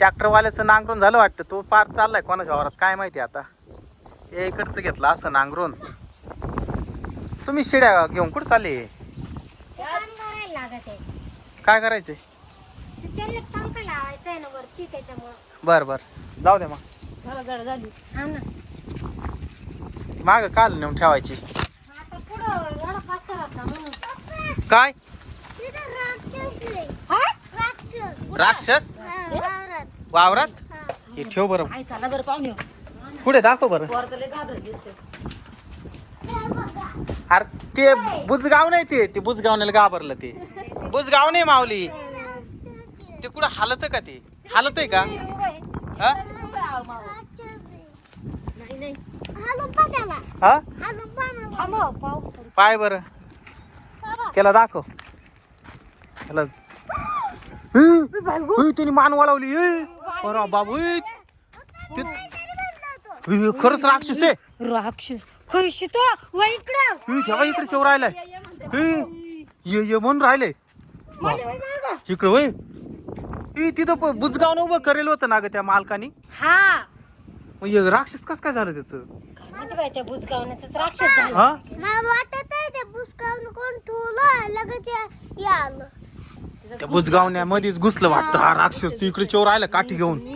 ट्रॅक्टरवाल्याचं नांगरून झालं वाटतं. तो पार चाललाय कोणाच्या वावरात? काय माहिती आता? हे इकडचं घेतलं असं नांगरून. तुम्ही शिड्या घेऊन कुठं चालले? काय करायचंय? बर बर. जाऊ दे मग. माग काल नेऊन ठेवायची. काय? हा? राक्षस. वावरात? हे ठेव बरं. आई चला बरं पाहुणे पुढे दाखव बरं. पोरतले घाबरत दिसते अरे ते बुजगाव नाही ते. ते बुजगावण्याला घाबरलं ते. बुजगाव नाही मावली ते कुठं हालत का ते? हालत आहे का हा? नाही नाही. हा? थांबव पाहू. तरी. पाय बर. त्याला दाखव. त्याला ए, ए, त्याने मान वळवली ए. अरे बाबू. ते- खरंच राक्षस आहे. राक्षस. खरशी तो व इकडं. इकडे शेव राहिलाय. ये ये म्हणून राहिले. इकडे वय ए तिथं प- बुजगाव उभं करेल होतं ना ग त्या मालकानी? हा. मग हे राक्षस कस काय झालं त्याचं? काय माहिती बाई त्या बुजगावण्याच राक्षस झाला. हा? मला वाटत आहे ते बुसकावून कोण ठेवलं लगेच हे आलं. त्या बुजगावण्यामध्येच घुसलं वाटतं. हा राक्षस तू इकडे चोर आला काठी घेऊन.